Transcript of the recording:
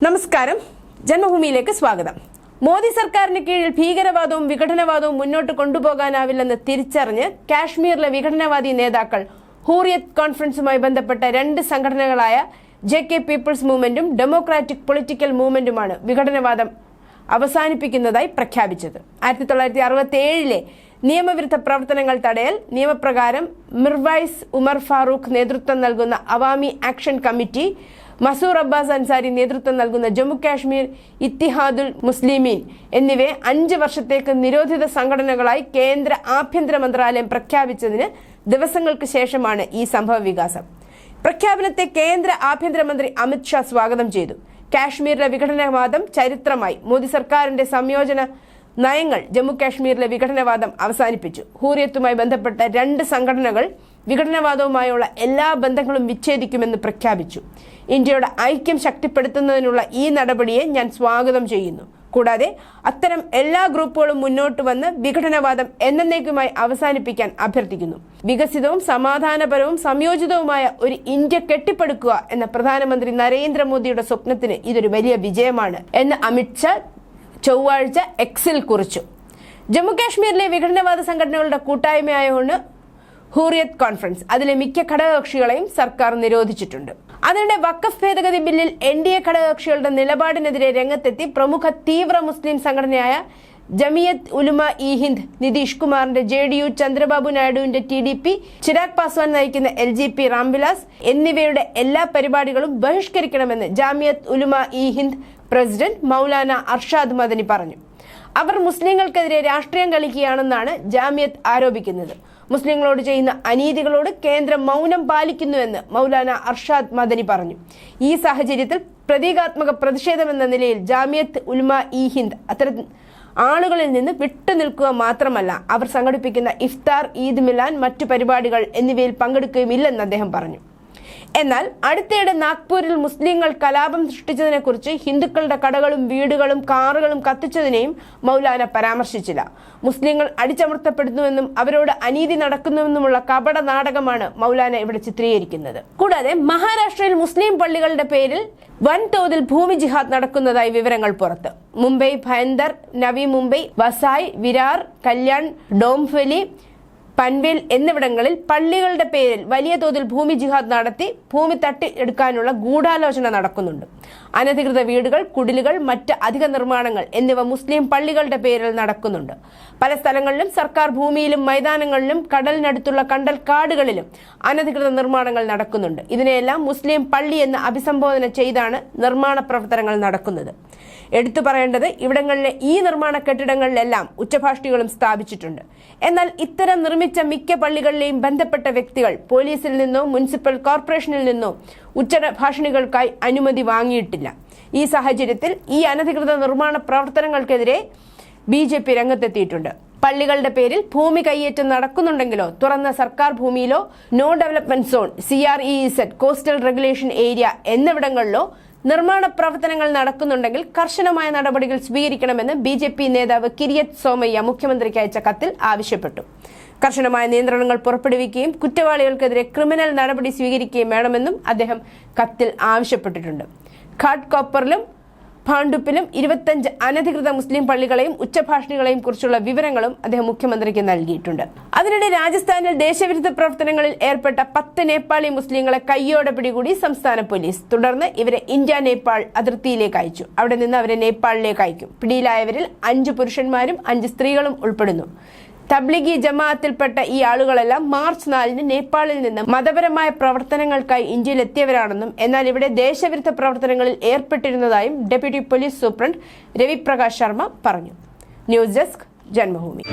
നമസ്കാരം. ജന്മഭൂമിയിലേക്ക് സ്വാഗതം. മോദി സർക്കാരിന് കീഴിൽ ഭീകരവാദവും വിഘടനവാദവും മുന്നോട്ട് കൊണ്ടുപോകാനാവില്ലെന്ന് തിരിച്ചറിഞ്ഞ് കാശ്മീരിലെ വിഘടനവാദി നേതാക്കൾ ഹൂറിയത്ത് കോൺഫറൻസുമായി ബന്ധപ്പെട്ട രണ്ട് സംഘടനകളായ ജെ കെ പീപ്പിൾസ് മൂവ്മെന്റും ഡെമോക്രാറ്റിക് പൊളിറ്റിക്കൽ മൂവ്മെന്റുമാണ് വിഘടനവാദം അവസാനിപ്പിക്കുന്നതായി പ്രഖ്യാപിച്ചത്. ആയിരത്തി തൊള്ളായിരത്തി അറുപത്തി ഏഴിലെ നിയമവിരുദ്ധ പ്രവർത്തനങ്ങൾ തടയൽ നിയമപ്രകാരം മിർവൈസ് ഉമർ ഫാറൂഖ് നേതൃത്വം നൽകുന്ന അവാമി ആക്ഷൻ കമ്മിറ്റി മസൂർ അബ്ബാസ് അൻസാരി നേതൃത്വം നൽകുന്ന ജമ്മു കാശ്മീർ ഇത്തിഹാദുൽ മുസ്ലിമീൻ എന്നിവയെ അഞ്ച് വർഷത്തേക്ക് നിരോധിത സംഘടനകളായി കേന്ദ്ര ആഭ്യന്തര മന്ത്രാലയം പ്രഖ്യാപിച്ചതിന് ദിവസങ്ങൾക്ക് ശേഷമാണ് ഈ സംഭവ വികാസം. പ്രഖ്യാപനത്തെ കേന്ദ്ര ആഭ്യന്തരമന്ത്രി അമിത് ഷാ സ്വാഗതം ചെയ്തു. കാശ്മീരിലെ വിഘടനവാദം ചരിത്രമായി മോദി സർക്കാരിന്റെ സംയോജന നയങ്ങൾ ജമ്മു കാശ്മീരിലെ വിഘടനവാദം അവസാനിപ്പിച്ചു. ഹൂറിയത്തുമായി ബന്ധപ്പെട്ട രണ്ട് സംഘടനകൾ വിഘടനവാദവുമായുള്ള എല്ലാ ബന്ധങ്ങളും വിച്ഛേദിക്കുമെന്ന് പ്രഖ്യാപിച്ചു. ഇന്ത്യയുടെ ഐക്യം ശക്തിപ്പെടുത്തുന്നതിനുള്ള ഈ നടപടിയെ ഞാൻ സ്വാഗതം ചെയ്യുന്നു. കൂടാതെ അത്തരം എല്ലാ ഗ്രൂപ്പുകളും മുന്നോട്ട് വന്ന് വിഘടനവാദം എന്നേക്കുമായി അവസാനിപ്പിക്കാൻ അഭ്യർത്ഥിക്കുന്നു. വികസിതവും സമാധാനപരവും സംയോജിതവുമായ ഒരു ഇന്ത്യ കെട്ടിപ്പടുക്കുക എന്ന പ്രധാനമന്ത്രി നരേന്ദ്രമോദിയുടെ സ്വപ്നത്തിന് ഇതൊരു വലിയ വിജയമാണ് എന്ന് അമിത്ഷാ ചൊവ്വാഴ്ച എക്സിൽ കുറിച്ചു. ജമ്മു കാശ്മീരിലെ വിഘടനവാദ സംഘടനകളുടെ കൂട്ടായ്മയായതുകൊണ്ട് ഹൂറിയത്ത് കോൺഫറൻസ്. അതിലെ മിക്ക ഘടകകക്ഷികളെയും സർക്കാർ നിരോധിച്ചിട്ടുണ്ട്. അതിനിടെ വക്കഫ് ഭേദഗതി ബില്ലിൽ എൻ ഡി എ ഘടകകക്ഷികളുടെ നിലപാടിനെതിരെ രംഗത്തെത്തി പ്രമുഖ തീവ്ര മുസ്ലിം സംഘടനയായ ജമിയത്ത് ഉലുമ ഇ ഹിന്ദ് നിതീഷ് കുമാറിന്റെ J D U Chandrababu നായിഡുവിന്റെ T D P Chirag Paswan നയിക്കുന്ന എൽ ജി പി രാംവിലാസ് എന്നിവയുടെ എല്ലാ പരിപാടികളും ബഹിഷ്കരിക്കണമെന്ന് ജാമിയത്ത് ഉലുമ ഇ ഹിന്ദ് പ്രസിഡന്റ് മൗലാന അർഷാദ് മദനി പറഞ്ഞു. അവർ മുസ്ലിങ്ങൾക്കെതിരെ രാഷ്ട്രീയം കളിക്കുകയാണെന്നാണ് ജാമ്യത്ത് ആരോപിക്കുന്നത്. മുസ്ലിങ്ങളോട് ചെയ്യുന്ന അനീതികളോട് കേന്ദ്രം മൗനം പാലിക്കുന്നുവെന്ന് മൗലാന അർഷാദ് മദനി പറഞ്ഞു. ഈ സാഹചര്യത്തിൽ പ്രതീകാത്മക പ്രതിഷേധമെന്ന നിലയിൽ ജാമ്യത്ത് ഉൽമ ഇ ഹിന്ദ് അത്തരം ആളുകളിൽ നിന്ന് വിട്ടുനിൽക്കുക മാത്രമല്ല അവർ സംഘടിപ്പിക്കുന്ന ഇഫ്താർ ഈദ് മിലാൻ മറ്റു പരിപാടികൾ എന്നിവയിൽ പങ്കെടുക്കുകയുമില്ലെന്ന് അദ്ദേഹം പറഞ്ഞു. എന്നാൽ അടുത്തിടെ നാഗ്പൂരിൽ മുസ്ലിങ്ങൾ കലാപം സൃഷ്ടിച്ചതിനെക്കുറിച്ച് ഹിന്ദുക്കളുടെ കടകളും വീടുകളും കാറുകളും കത്തിച്ചതിനെയും മൗലാന പരാമർശിച്ചില്ല. മുസ്ലിങ്ങൾ അടിച്ചമർത്തപ്പെടുന്നുവെന്നും അവരോട് അനീതി നടക്കുന്നുവെന്നുമുള്ള കപട നാടകമാണ് മൗലാന ഇവിടെ ചിത്രീകരിക്കുന്നത്. കൂടാതെ മഹാരാഷ്ട്രയിൽ മുസ്ലിം പള്ളികളുടെ പേരിൽ വൻതോതിൽ ഭൂമി ജിഹാദ് നടക്കുന്നതായി വിവരങ്ങൾ പുറത്ത്. മുംബൈ ഭയന്തർ നവി മുംബൈ വസായ് വിരാർ കല്യാൺ ഡോംഫലി പൻവേൽ എന്നിവിടങ്ങളിൽ പള്ളികളുടെ പേരിൽ വലിയ തോതിൽ ഭൂമി ജിഹാദ് നടത്തി ഭൂമി തട്ടി എടുക്കാനുള്ള ഗൂഢാലോചന നടക്കുന്നുണ്ട്. അനധികൃത വീടുകൾ കുടിലുകൾ മറ്റ് അധിക നിർമ്മാണങ്ങൾ എന്നിവ മുസ്ലിം പള്ളികളുടെ പേരിൽ നടക്കുന്നുണ്ട്. പല സ്ഥലങ്ങളിലും സർക്കാർ ഭൂമിയിലും മൈതാനങ്ങളിലും കടലിനടുത്തുള്ള കണ്ടൽ കാടുകളിലും അനധികൃത നിർമ്മാണങ്ങൾ നടക്കുന്നുണ്ട്. ഇതിനെയെല്ലാം മുസ്ലിം പള്ളി എന്ന് അഭിസംബോധന ചെയ്താണ് നിർമ്മാണ പ്രവർത്തനങ്ങൾ നടക്കുന്നത്. എടുത്തു പറയേണ്ടത് ഇവിടങ്ങളിലെ ഈ നിർമ്മാണ കെട്ടിടങ്ങളിലെല്ലാം ഉച്ചഭാഷിണികളും സ്ഥാപിച്ചിട്ടുണ്ട്. എന്നാൽ ഇത്തരം നിർമ്മിച്ച മിക്ക പള്ളികളിലെയും ബന്ധപ്പെട്ട വ്യക്തികൾ പോലീസിൽ നിന്നോ മുനിസിപ്പൽ കോർപ്പറേഷനിൽ നിന്നോ ഉച്ചഭാഷിണികൾക്കായി അനുമതി വാങ്ങിയിട്ടില്ല. ഈ സാഹചര്യത്തിൽ ഈ അനധികൃത നിർമ്മാണ പ്രവർത്തനങ്ങൾക്കെതിരെ ബി ജെ പി രംഗത്തെത്തിയിട്ടുണ്ട്. പള്ളികളുടെ പേരിൽ ഭൂമി കൈയേറ്റം നടക്കുന്നുണ്ടെങ്കിലോ തുറന്ന സർക്കാർ ഭൂമിയിലോ no development zone C R Z coastal regulation area എന്നിവിടങ്ങളിലോ നിർമ്മാണ പ്രവർത്തനങ്ങൾ നടക്കുന്നുണ്ടെങ്കിൽ കർശനമായ നടപടികൾ സ്വീകരിക്കണമെന്ന് ബി ജെ പി നേതാവ് കിരിയത് സോമയ്യ മുഖ്യമന്ത്രിക്ക് അയച്ച കത്തിൽ ആവശ്യപ്പെട്ടു. കർശനമായ നിയന്ത്രണങ്ങൾ പുറപ്പെടുവിക്കുകയും കുറ്റവാളികൾക്കെതിരെ ക്രിമിനൽ നടപടി സ്വീകരിക്കുകയും വേണമെന്നും അദ്ദേഹം കത്തിൽ ആവശ്യപ്പെട്ടിട്ടുണ്ട്. ഘാട്ട് കോപ്പറിലും ഭാണ്ടുപ്പിലും ഇരുപത്തഞ്ച് അനധികൃത മുസ്ലിം പള്ളികളെയും ഉച്ചഭാഷണികളെയും കുറിച്ചുള്ള വിവരങ്ങളും അദ്ദേഹം മുഖ്യമന്ത്രിക്ക് നൽകിയിട്ടുണ്ട്. അതിനിടെ രാജസ്ഥാനിൽ ദേശവിരുദ്ധ പ്രവർത്തനങ്ങളിൽ ഏർപ്പെട്ട പത്ത് നേപ്പാളി മുസ്ലിങ്ങളെ കയ്യോടെ പിടികൂടി സംസ്ഥാന പോലീസ്. തുടർന്ന് ഇവരെ ഇന്ത്യ നേപ്പാൾ അതിർത്തിയിലേക്ക് അയച്ചു. അവിടെ നിന്ന് അവരെ നേപ്പാളിലേക്ക് അയക്കും. പിടിയിലായവരിൽ അഞ്ച് പുരുഷന്മാരും അഞ്ച് സ്ത്രീകളും ഉൾപ്പെടുന്നു. തബ്ലിഗി ജമാഅത്തിൽപ്പെട്ട ഈ ആളുകളെല്ലാം മാർച്ച് നാലിന് നേപ്പാളിൽ നിന്ന് മതപരമായ പ്രവർത്തനങ്ങൾക്കായി ഇന്ത്യയിലെത്തിയവരാണെന്നും എന്നാൽ ഇവിടെ ദേശവിരുദ്ധ പ്രവർത്തനങ്ങളിൽ ഏർപ്പെട്ടിരുന്നതായും deputy police superintendent Raviprakash Sharma പറഞ്ഞു. News desk Janmabhumi.